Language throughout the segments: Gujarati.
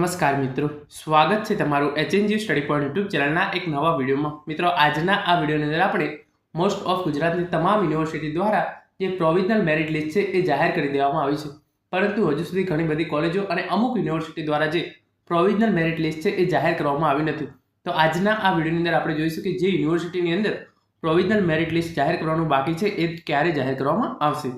નમસ્કાર મિત્રો. સ્વાગત છે તમારું એચએનજી સ્ટડી પોઈન્ટ યુટ્યુબ ચેનલના એક નવા વિડીયોમાં. મિત્રો, આજના આ વિડીયોની અંદર આપણે મોસ્ટ ઓફ ગુજરાતની તમામ યુનિવર્સિટી દ્વારા જે પ્રોવિઝનલ મેરિટ લિસ્ટ છે એ જાહેર કરી દેવામાં આવી છે. પરંતુ હજુ સુધી ઘણી બધી કોલેજો અને અમુક યુનિવર્સિટી દ્વારા જે પ્રોવિઝનલ મેરિટ લિસ્ટ છે એ જાહેર કરવામાં આવી નથી. તો આજના આ વિડીયોની અંદર આપણે જોઈશું કે જે યુનિવર્સિટીની અંદર પ્રોવિઝનલ મેરિટ લિસ્ટ જાહેર કરવાનું બાકી છે એ ક્યારે જાહેર કરવામાં આવશે.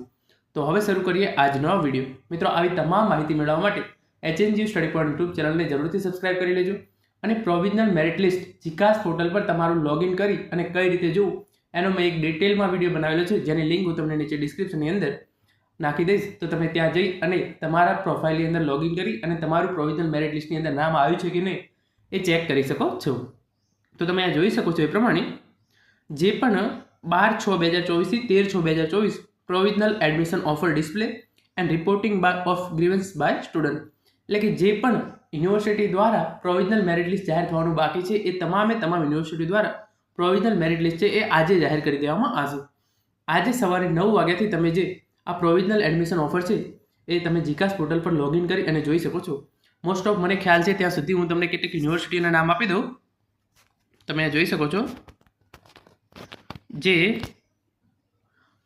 તો હવે શરૂ કરીએ આજનો વીડિયો. મિત્રો, આવી તમામ માહિતી મેળવવા માટે એચએનજી સ્ટડી પોઈન્ટ યુટ્યુબ ચેનલને જરૂરથી સબસ્ક્રાઇબ કરી લેજો અને પ્રોવિઝનલ મેરિટ લિસ્ટ જીકાસ પોર્ટલ પર તમારું લોગિન કરી અને કઈ રીતે જોવું એનો મેં એક ડિટેલમાં વીડિયો બનાવેલો છે, જેની લિંક હું તમને નીચે ડિસ્ક્રિપ્શનની અંદર નાખી દઈશ. તો તમે ત્યાં જઈ અને તમારા પ્રોફાઇલની અંદર લોગિન કરી અને તમારું પ્રોવિઝનલ મેરિટ લિસ્ટની અંદર નામ આવ્યું છે કે નહીં એ ચેક કરી શકો છો. તો તમે આ જોઈ શકો છો એ પ્રમાણે જે પણ બાર છ બે હજાર ચોવીસથી તેર છ બે હજાર ચોવીસ provisional admission offer display and reporting by of grievance by student એટલે કે જે પણ યુનિવર્સિટી દ્વારા પ્રોવિઝનલ મેરિટ લિસ્ટ જાહેર થવાનું બાકી છે, એ તમામે તમામ યુનિવર્સિટી દ્વારા પ્રોવિઝનલ મેરિટ લિસ્ટ છે, એ આજે જાહેર કરી દેવામાં આવશે. આજે સવારે નવ વાગ્યાથી તમે જે આ પ્રોવિઝનલ એડમિશન ઓફર છે, એ તમે જીકાસ પોર્ટલ પર લોગિન કરી અને જોઈ શકો છો. મોસ્ટ ઓફ મને ખ્યાલ છે, ત્યાં સુધી હું તમને કેટલીક યુનિવર્સિટીના નામ આપી દઉં. તમે જોઈ શકો છો. જે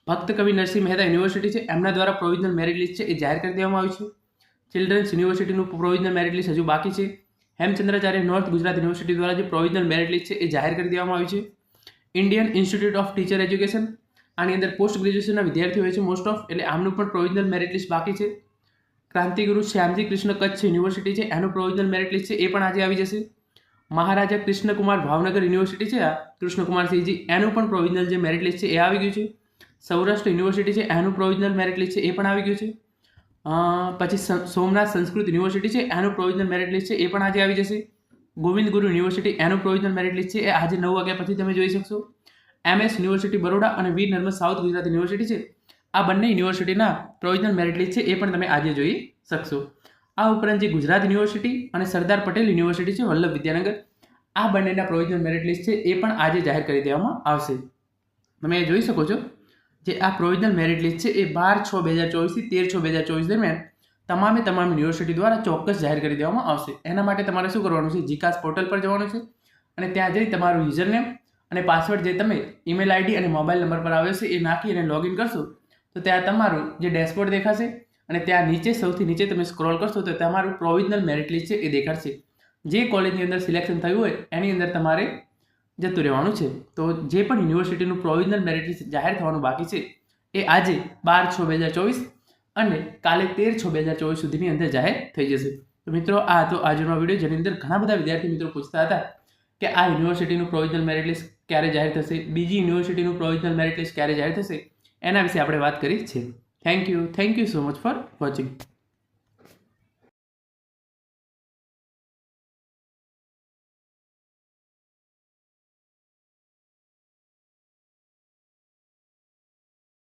ભક્ત કવિ નરસિંહ મહેતા યુનિવર્સિટી છે, એમના દ્વારા પ્રોવિઝનલ મેરિટ લિસ્ટ છે, એ જાહેર કરી દેવામાં આવ્યું છે. ચિલ્ડ્રન્સ યુનિવર્સિટીનું પ્રોવિઝનલ મેરિટ લિસ્ટ હજુ બાકી છે. હેમચંદ્રાચાર્ય નોર્થ ગુજરાત યુનિવર્સિટી દ્વારા જે પ્રોવિઝનલ મેરિટ લિસ્ટ છે એ જાહેર કરી દેવામાં આવી છે. Indian institute of teacher education આની અંદર પોસ્ટ ગ્રેજ્યુએશનના વિદ્યાર્થીઓ છે મોસ્ટ ઓફ એટલે આમનું પણ પ્રોવિઝનલ મેરિટ લિસ્ટ બાકી છે. ક્રાંતિગુરુ શ્યામજી કૃષ્ણ કચ્છ યુનિવર્સિટી છે, એનું પ્રોવિઝનલ મેરિટ લિસ્ટ છે એ પણ આજે આવી જશે. મહારાજા કૃષ્ણકુમાર ભાવનગર યુનિવર્સિટી છે આ કૃષ્ણકુમારસિંહજી એનું પણ પ્રોવિઝનલ જે મેરિટ લિસ્ટ છે એ આવી ગયું છે. સૌરાષ્ટ્ર યુનિવર્સિટી છે, એનું પ્રોવિઝનલ મેરિટ લિસ્ટ છે એ પણ આવી ગયું છે. પછી સોમનાથ સંસ્કૃત યુનિવર્સિટી છે, એનું પ્રોવિઝનલ મેરિટ લિસ્ટ છે, એ પણ આજે આવી જશે. ગોવિંદ ગુરુ યુનિવર્સિટી, એનું પ્રોવિઝનલ મેરિટ લિસ્ટ છે, એ આજે નવ વાગ્યા પછી તમે જોઈ શકશો. એમએસ યુનિવર્સિટી બરોડા અને વીર નર્મદ સાઉથ ગુજરાત યુનિવર્સિટી છે. આ બંને યુનિવર્સિટીના પ્રોવિઝનલ મેરિટ લિસ્ટ છે, એ પણ તમે આજે જોઈ શકશો. આ ઉપરાંત જે ગુજરાત યુનિવર્સિટી અને સરદાર પટેલ યુનિવર્સિટી છે, વલ્લભ વિદ્યાનગર, આ બંનેના પ્રોવિઝનલ મેરિટ લિસ્ટ છે, એ પણ આજે જાહેર કરી દેવામાં આવશે. તમે એ જોઈ શકો છો. જે આ પ્રોવિઝનલ મેરિટ લિસ્ટ છે, એ બાર છ બે હજાર ચોવીસથી તેર છ બે હજાર ચોવીસ દરમિયાન તમામે તમામ યુનિવર્સિટી દ્વારા ચોક્કસ જાહેર કરી દેવામાં આવશે. એના માટે તમારે શું કરવાનું છે? જીકાસ પોર્ટલ પર જવાનું છે અને ત્યાં જઈ તમારું યુઝરનેમ અને પાસવર્ડ જે તમે ઈમેલ આઈડી અને મોબાઈલ નંબર પર આવ્યો છે, એ નાખી અને લોગિન કરશો. તો ત્યાં તમારું જે ડેશબોર્ડ દેખાશે અને ત્યાં નીચે, સૌથી નીચે તમે સ્ક્રોલ કરશો, તો તમારું પ્રોવિઝનલ મેરિટ લિસ્ટ છે, એ દેખાડશે. જે કોલેજની અંદર સિલેક્શન થયું હોય, એની અંદર તમારે જતું રહેવાનું છે, તો જે પણ યુનિવર્સિટીનું પ્રોવિઝનલ મેરિટ જાહેર થવાનું બાકી છે, એ આજે બાર છ બે હજાર ચોવીસ અને કાલે તેર છ બે હજાર ચોવીસ સુધીની અંદર જાહેર થઈ જશે. તો મિત્રો, આ હતો આજનો વીડિયો, જેની અંદર ઘણા બધા વિદ્યાર્થી મિત્રો પૂછતા હતા કે આ યુનિવર્સિટીનું પ્રોવિઝનલ મેરિટ લિસ્ટ ક્યારે જાહેર થશે, બીજી યુનિવર્સિટીનું પ્રોવિઝનલ મેરિટ લિસ્ટ ક્યારે જાહેર થશે, એના વિશે આપણે વાત કરી છે. Thank you thank you so much for watching